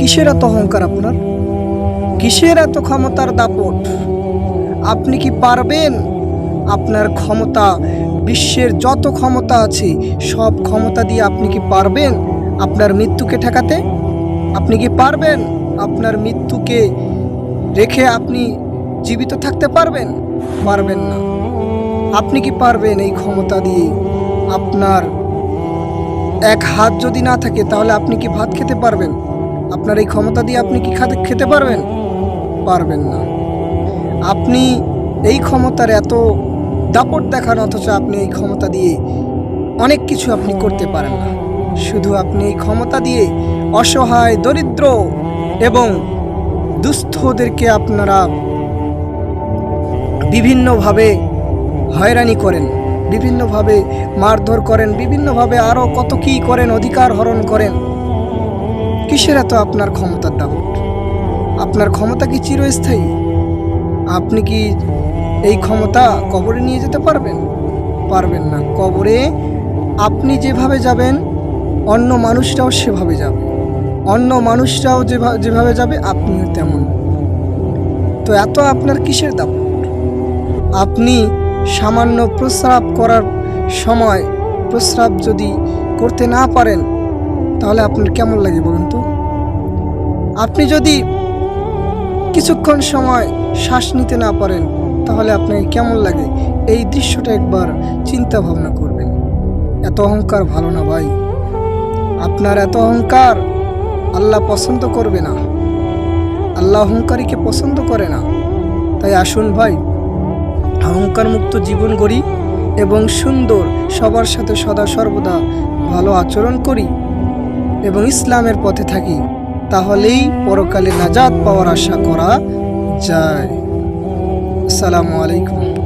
কিসের এত অহংকার আপনার? কিসের এত ক্ষমতার দাপট? আপনি কি পারবেন? আপনার ক্ষমতা, বিশ্বের যত ক্ষমতা আছে, সব ক্ষমতা দিয়ে আপনি কি পারবেন আপনার মৃত্যুকে ঠেকাতে? আপনি কি পারবেন আপনার মৃত্যুকে রেখে আপনি জীবিত থাকতে পারবেন? পারবেন না। আপনি কি পারবেন এই ক্ষমতা দিয়ে আপনার এক হাত যদি না থাকে, তাহলে আপনি কি ভাত খেতে পারবেন? আপনার এই ক্ষমতা দিয়ে আপনি কি খাতে খেতে পারবেন? পারবেন না। আপনি এই ক্ষমতার এত দাপট দেখান, অথচ আপনি এই ক্ষমতা দিয়ে অনেক কিছু আপনি করতে পারেন না। শুধু আপনি এই ক্ষমতা দিয়ে অসহায়, দরিদ্র এবং দুস্থদেরকে আপনারা বিভিন্নভাবে হয়রানি করেন, বিভিন্নভাবে মারধর করেন, বিভিন্নভাবে আরও কত কী করেন, অধিকার হরণ করেন। কিসের এত আপনার ক্ষমতার দাপট আপনার ক্ষমতা কি চিরস্থায়ী? আপনি কি এই ক্ষমতা কবরে নিয়ে যেতে পারবেন? পারবেন না। কবরে আপনি যেভাবে যাবেন, অন্য মানুষরাও সেভাবে যাবে। অন্য মানুষরাও যেভাবে যাবে, আপনিও তেমন। তো এত আপনার কিসের দাপট আপনি সামান্য প্রস্রাব করার সময় প্রস্রাব যদি করতে না পারেন তাহলে আপনার কেমন লাগে বলুন তো? আপনি যদি কিছুক্ষণ সময় শ্বাস নিতে না পারেন, তাহলে আপনাকে কেমন লাগে? এই দৃশ্যটা একবার চিন্তা ভাবনা করবেন। এত অহংকার ভালো না ভাই। আপনার এত অহংকার আল্লাহ পছন্দ করবে না। আল্লাহ অহংকারীকে পছন্দ করে না। তাই আসুন ভাই অহংকার মুক্ত জীবন গড়ি এবং সুন্দর সবার সাথে সদা সর্বদা ভালো আচরণ করি। এবং ইসলামের পথে থাকি তাহলেই পরকালে নাজাদ পাওয়ার আশা করা যায়। আসসালামু আলাইকুম।